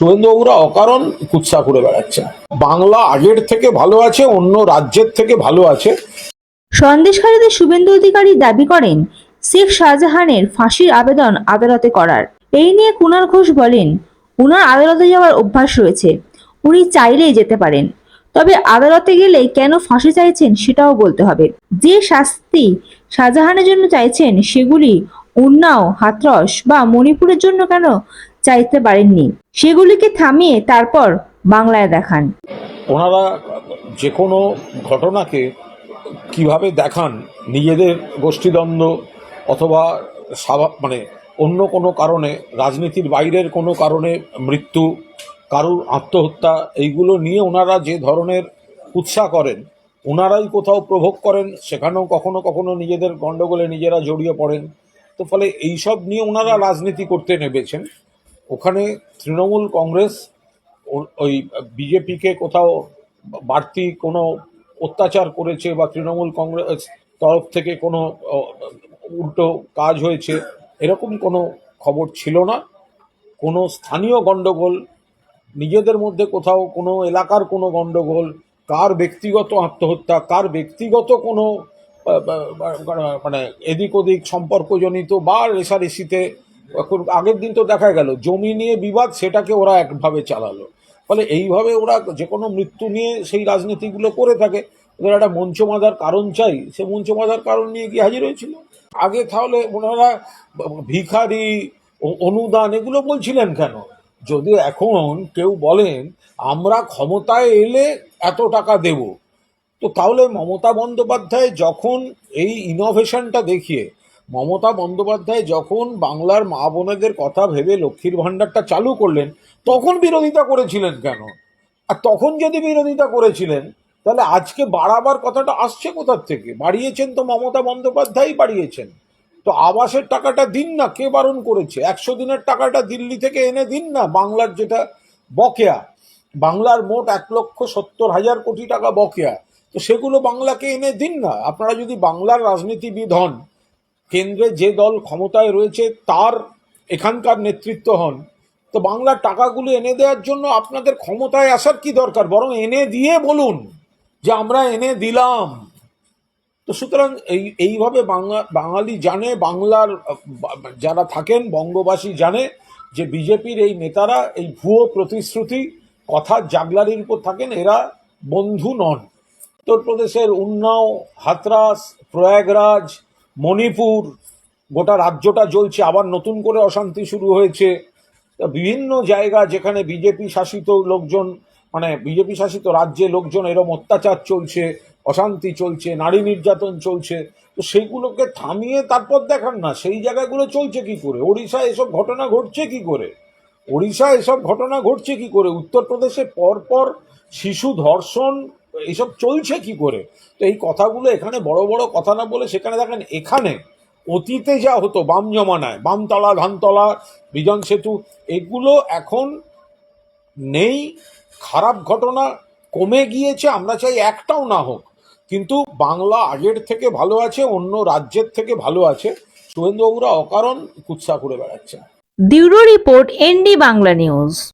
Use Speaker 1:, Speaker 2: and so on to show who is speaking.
Speaker 1: শুভেন্দুবাবুরা অকারণ কুৎসা করে বেড়াচ্ছেন বাংলা আগের থেকে ভালো আছে, অন্য রাজ্যের থেকে ভালো আছে।
Speaker 2: সন্দেশখালীতে শুভেন্দু অধিকারী দাবি করেন, শেখ শাহজাহানের ফাঁসির আবেদন আদালতে করার। এই নিয়ে কুনাল ঘোষ বলেন, উনার আদালতে যাওয়ার অভ্যাস রয়েছে, উনি চাইলেই যেতে পারেন। তবে আদালতে গেলে কেন ফাঁসি চাইছেন সেটাও বলতে হবে। যে শাস্তি শাহজাহানের জন্য চাইছেন, সেগুলি উন্নাও, হাতরস বা মণিপুরের জন্য কেন চাইতে পারেননি। সেগুলিকে থামিয়ে তারপর বাংলায় দেখান।
Speaker 1: ওনারা যে কোনো ঘটনাকে কীভাবে দেখান, নিজেদের গোষ্ঠীদ্বন্দ্ব অথবা মানে অন্য কোনো কারণে, রাজনীতির বাইরের কোনো কারণে মৃত্যু, কারুর আত্মহত্যা, এইগুলো নিয়ে ওনারা যে ধরনের উৎসাহ করেন, ওনারাই কোথাও প্রভোগ করেন, সেখানেও কখনো কখনো নিজেদের গণ্ডগোলে নিজেরা জড়িয়ে পড়েন। তো ফলে এইসব নিয়ে ওনারা রাজনীতি করতে নেমেছেন। ওখানে তৃণমূল কংগ্রেস ওই বিজেপিকে কোথাও বাড়তি কোনো অত্যাচার করেছে বা তৃণমূল কংগ্রেস তরফ থেকে কোনো উল্টো কাজ হয়েছে, এরকম কোনো খবর ছিল না। কোনো স্থানীয় গণ্ডগোল, নিজেদের মধ্যে কোথাও কোনো এলাকার কোনো গণ্ডগোল, কার ব্যক্তিগত আত্মহত্যা, কার ব্যক্তিগত কোনো মানে এদিক ওদিক সম্পর্কজনিত বা রেশারেশিতে এখন আগের দিন তো দেখা গেল, জমি নিয়ে বিবাদ সেটাকে ওরা একভাবে চালালো। ফলে এইভাবে ওরা যে কোনো মৃত্যু নিয়ে সেই রাজনীতিগুলো করে থাকে। ওদের একটা মঞ্চ বাঁধার কারণ চাই, সে মঞ্চ কারণ নিয়ে কি হাজির হয়েছিল? আগে তাহলে ওনারা ভিখারি অনুদান এগুলো বলছিলেন কেন? যদি এখন কেউ বলেন, আমরা ক্ষমতায় এলে এত টাকা দেব। তো তাহলে মমতা বন্দ্যোপাধ্যায় যখন এই ইনোভেশনটা দেখিয়ে মমতা বন্দ্যোপাধ্যায় যখন বাংলার মা বোনেদের কথা ভেবে লক্ষ্মীর ভাণ্ডারটা চালু করলেন, তখন বিরোধিতা করেছিলেন কেন? আর তখন যদি বিরোধিতা করেছিলেন, তাহলে আজকে বাড়াবার কথাটা আসছে কোথার থেকে? বাড়িয়েছেন তো মমতা বন্দ্যোপাধ্যায়ই বাড়িয়েছেন। তো আবাসের টাকাটা দিন না, কে বারণ করেছে? একশো দিনের টাকাটা দিল্লি থেকে এনে দিন না, বাংলার যেটা বকেয়া। বাংলার মোট এক লক্ষ সত্তর হাজার কোটি টাকা বকেয়া। তো সেগুলো বাংলাকে এনে দিন না। আপনারা যদি বাংলার রাজনীতিবিদ হন কেন্দ্রে যে দল ক্ষমতায় রয়েছে, তার এখানকার নেতৃত্ব হন। তো বাংলার টাকাগুলো এনে দেওয়ার জন্য আপনাদের ক্ষমতায় আসার কি দরকার? বরং এনে দিয়ে বলুন যে আমরা এনে দিলাম। তো সুতরাং এই, এইভাবে বাংলা, বাঙালি জানে, বাংলার, যারা থাকেন, বঙ্গবাসী জানে যে বিজেপির এই নেতারা, এই ভুয়ো প্রতিশ্রুতি, কথা জাগলারির উপর থাকেন, এরা বন্ধু নন। উত্তরপ্রদেশের উন্নাও, হাতরাস, প্রয়াগরাজ মণিপুর, গোটা রাজ্যটা জ্বলছে, আবার নতুন করে অশান্তি শুরু হয়েছে। বিভিন্ন জায়গা যেখানে বিজেপি শাসিত লোকজন মানে বিজেপি শাসিত রাজ্যে লোকজন এরম অত্যাচার চলছে, অশান্তি চলছে, নারী নির্যাতন চলছে, তো সেইগুলোকে থামিয়ে তারপর দেখান না, সেই জায়গাগুলো চলছে কি করে? ওড়িশায় এসব ঘটনা ঘটছে কি করে? ওড়িশায় এসব ঘটনা ঘটছে কি করে? উত্তরপ্রদেশে পরপর শিশু ধর্ষণ এইসব চলছে কি করে? তো এই কথাগুলো এখানে বড় বড় কথা না বলে সেখানে দেখেন, এখানে অতীতে যা হতো, বাম জমানায় বামতলা ধানতলা বিজন সেতু, এগুলো এখন নেই, খারাপ ঘটনা, কমে গিয়েছে, আমরা চাই একটাও না হোক। কিন্তু বাংলা আগের থেকে ভালো আছে, অন্য রাজ্যের থেকে ভালো আছে। শুভেন্দুবাবুরা অকারণ কুৎসা করে বেড়াচ্ছে
Speaker 2: bureau report ND Bangla news.